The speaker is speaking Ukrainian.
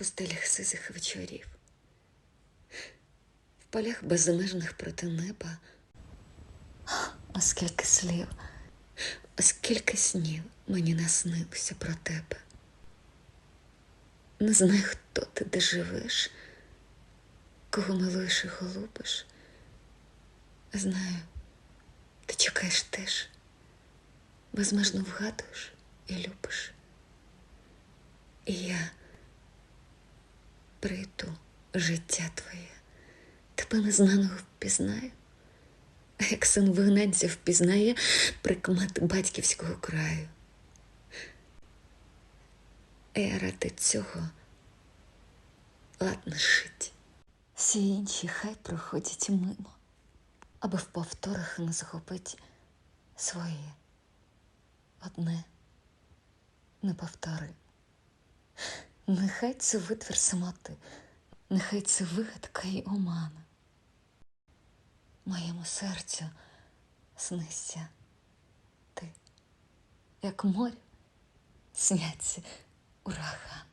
пустелях сизих вечорів, в полях безмежних проти неба, оскільки слів, оскільки снів мені наснилося про тебе. Не знаю, хто ти де живеш, кого милуєш і голубиш. Знаю, ти чекаєш теж, безмежно вгадуєш і любиш. І я прийду життя твоє, тебе незнаного впізнаю, як син вигнанця впізнає прикмет батьківського краю. Я ради цього ладно жить. Всі інші хай проходять мимо, аби в повторах не захопить своє одне неповторне. Нехай це витвір самоти, нехай це вигадка й омана. Моєму серцю снися ти, як морю сняться ураган.